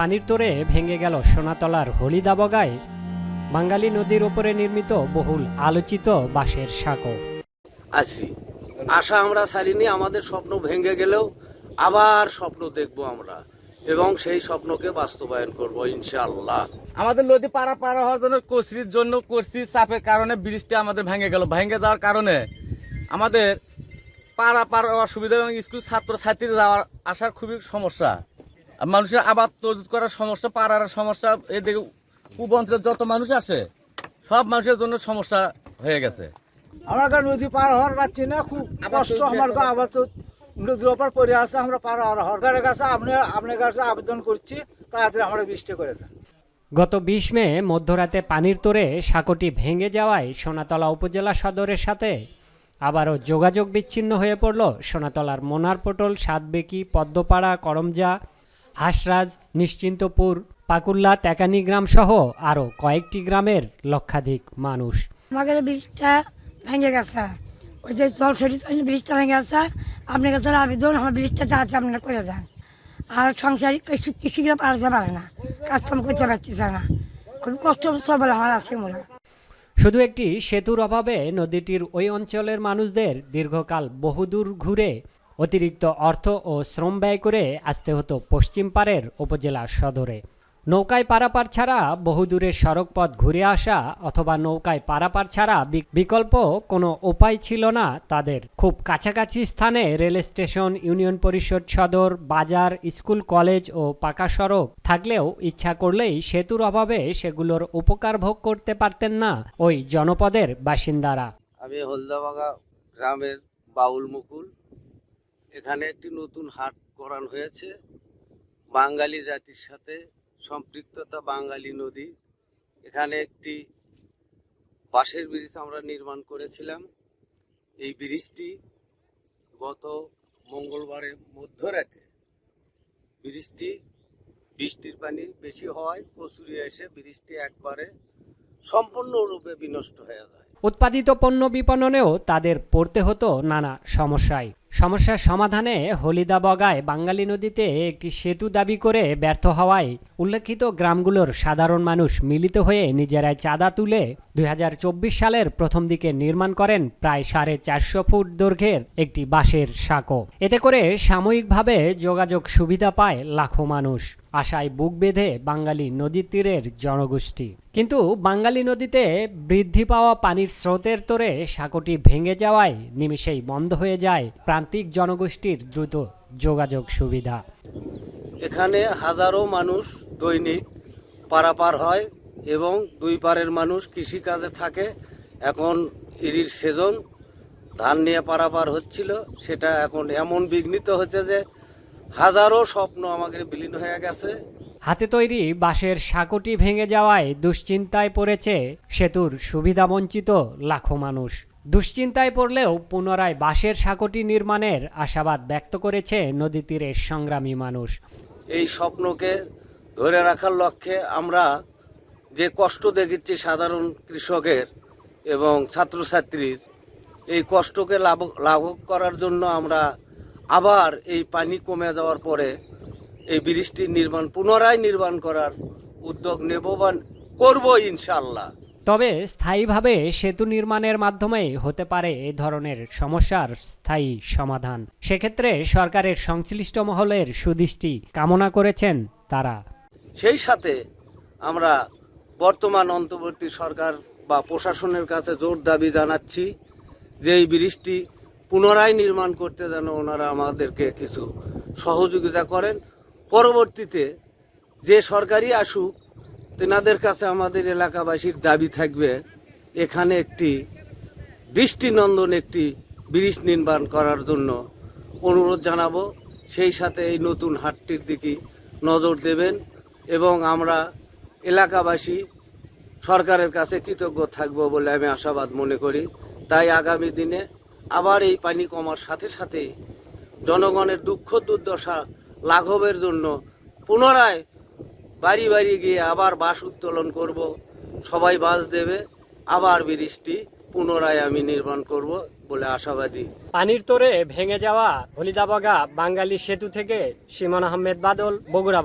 পানির তোরে ভেঙে গেল সোনাতলার হলিদাবগায়। বাঙালি নদীর ওপরে নির্মিত বহুল আলোচিত বাঁশের সাঁকো। আছি আশা আমরা ছাড়িনি আমাদের স্বপ্ন ভেঙে গেলেও আবার স্বপ্ন দেখব আমরা এবং সেই স্বপ্নকে বাস্তবায়ন করব ইনশাআল্লাহ। আমাদের নদী পাড়া পাড়া হওয়ার জন্য কচরির জন্য করছি চাপের কারণে ব্রিজটা আমাদের ভেঙে গেল। ভেঙে যাওয়ার কারণে আমাদের পাড়া পাড়া অসুবিধা এবং স্কুল ছাত্র ছাত্রী যাওয়ার আসার খুবই সমস্যা। মানুষের আবাদ তৈরি করার সমস্যা পাড়ার সমস্যা এদিকে পূর্ব অঞ্চলের যত মানুষ আছে সব মানুষের জন্য সমস্যা হয়ে গেছে। আমরা গা নদী পার হওয়ার পারছি না খুব কষ্ট আমার গা আবার নদীর ওপর পড়ে আছে আমরা পার হওয়ার সরকারের কাছে আপনি আপনার কাছে আবেদন করছি তাড়াতাড়ি আমরা বৃষ্টি করে দেন। গত বিশ মে মধ্যরাতে পানির তোরে সাঁকোটি ভেঙে যাওয়ায় সোনাতলা উপজেলা সদরের সাথে আবারও যোগাযোগ বিচ্ছিন্ন হয়ে পড়ল সোনাতলার মোনারপটল সাতবেকি পদ্মপাড়া করমজা হাঁসরাজ নিশ্চিন্তপুর পাকুল্লা তেকানি গ্রাম সহ আরও কয়েকটি গ্রামের লক্ষাধিক মানুষ। আমাদের ব্রিজটা ভেঙে গেছে। ওই যে জল সেটি ব্রিজটা ভেঙে গেছে। আপনার কাছে আবেদন আমার ব্রিজটা তাড়াতাড়ি আপনারা করে দেন। আর সংসার কৃষিরা পারতে পারে না। কাজকাম করতে পারতেছে না। খুব কষ্ট সবল আমার আছে মনে শুধু একটি সেতুর অভাবে নদীটির ওই অঞ্চলের মানুষদের দীর্ঘকাল বহুদূর ঘুরে অতিরিক্ত অর্থ ও শ্রম ব্যয় করে আসতে হতো পশ্চিম পাড়ের উপজেলা সদরে। নৌকায় পারাপার ছাড়া বহুদূরের সড়কপথ ঘুরে আসা অথবা নৌকায় পারাপার ছাড়া বিকল্প কোনো উপায় ছিল না তাদের। খুব কাছাকাছি স্থানে রেল স্টেশন, ইউনিয়ন পরিষদ সদর, বাজার, স্কুল, কলেজ ও পাকা সড়ক থাকলেও ইচ্ছা করলেই সেতুর অভাবে সেগুলোর উপকার ভোগ করতে পারতেন না ওই জনপদের বাসিন্দারা। আমি হলদাবাগা গ্রামের বাউল মুকুল। এখানে একটি নতুন হাট করান হয়েছে। বাঙালি জাতির সাথে সম্পৃক্ততা, বাঙালি নদী। এখানে একটি বাঁশের ব্রিজ আমরা নির্মাণ করেছিলাম। এই ব্রিজটি গত মঙ্গলবারে মধ্যরাতে ব্রিজটি বৃষ্টির পানি বেশি হওয়ায় কচুরি এসে ব্রিজটি একবারে সম্পূর্ণরূপে বিনষ্ট হয়ে যায়। উৎপাদিত পণ্য বিপণনেও তাদের পড়তে হতো নানা সমস্যায়। সমস্যার সমাধানে হলিদা বগায় বাঙালি নদীতে একটি সেতু দাবি করে ব্যর্থ হওয়ায় উল্লেখিত গ্রামগুলোর সাধারণ মানুষ মিলিত হয়ে নিজেরাই চাঁদা তুলে দুই হাজার চব্বিশ সালের প্রথম দিকে নির্মাণ করেন প্রায় সাড়ে চারশো ফুট দৈর্ঘ্যের একটি বাঁশের সাঁকো। এতে করে সাময়িকভাবে যোগাযোগ সুবিধা পায় লাখো মানুষ। আশায় বুক বেঁধে বাঙালি নদীর তীরের জনগোষ্ঠী। কিন্তু বাঙালি নদীতে বৃদ্ধি পাওয়া পানির স্রোতের তোরে সাঁকোটি ভেঙে যাওয়ায় নিমিষেই বন্ধ হয়ে যায় প্রান্তিক জনগোষ্ঠীর দ্রুত যোগাযোগ সুবিধা। এখানে হাজারো মানুষ দৈনিক পারাপার হয় এবং দুই পারের মানুষ কৃষিকাজে থাকে। এখন ইরির সেজন ধান নিয়ে পারাপার হচ্ছিল, সেটা এখন এমন বিঘ্নিত হচ্ছে যে হাজারো স্বপ্ন আমাদের বিলীন হয়ে গেছে। হাতে তৈরি বাঁশের সাঁকোটি ভেঙে যাওয়ায় দুশ্চিন্তায় পড়েছে সেতুর সুবিধাবঞ্চিত লাখো মানুষ। দুশ্চিন্তায় পড়লেও পুনরায় বাঁশের সাঁকোটি নির্মাণের আশাবাদ ব্যক্ত করেছে নদী তীরের সংগ্রামী মানুষ। এই স্বপ্নকে ধরে রাখার লক্ষ্যে আমরা যে কষ্ট দেখেছি সাধারণ কৃষকের এবং ছাত্রছাত্রীর এই কষ্টকে লাভ লাঘব করার জন্য আমরা আবার এই পানি কমে যাওয়ার পরে এই ব্রিজটি নির্মাণ পুনরায় নির্মাণ করার উদ্যোগ নেব বা করব ইনশাল্লাহ তবে স্থায়ীভাবে সেতু নির্মাণের মাধ্যমে হতে পারে এ ধরনের সমস্যার স্থায়ী সমাধান। সেক্ষেত্রে সরকারের সংশ্লিষ্ট মহলের সুদৃষ্টি কামনা করেছেন তারা। সেই সাথে আমরা বর্তমান অন্তর্বর্তী সরকার বা প্রশাসনের কাছে জোর দাবি জানাচ্ছি যে এই ব্রিজটি পুনরায় নির্মাণ করতে যেন ওনারা আমাদেরকে কিছু সহযোগিতা করেন। পরবর্তীতে যে সরকারি আসুক, তেনাদের কাছে আমাদের এলাকাবাসীর দাবি থাকবে, এখানে একটি দৃষ্টিনন্দন, একটি ব্রিজ নির্মাণ করার জন্য অনুরোধ জানাব। সেই সাথে এই নতুন হাটটির দিকে নজর দেবেন এবং আমরা এলাকাবাসী সরকারের কাছে কৃতজ্ঞ থাকব বলে আমি আশাবাদ মনে করি। তাই আগামী দিনে আবার এই পানি কমার সাথে সাথে জনগণের দুঃখ দুর্দশা লাঘবের জন্য পুনরায় বাড়ি বাড়ি গিয়ে আবার বাস উত্তোলন করব। সবাই বাস দেবে, আবার ব্রিজটি পুনরায় আমি নির্মাণ করব বলে আশাবাদী। পানির তোরে ভেঙে যাওয়া হলিদাবাগা বাঙালি সেতু থেকে সীমন আহমেদ বাদল, বগুড়া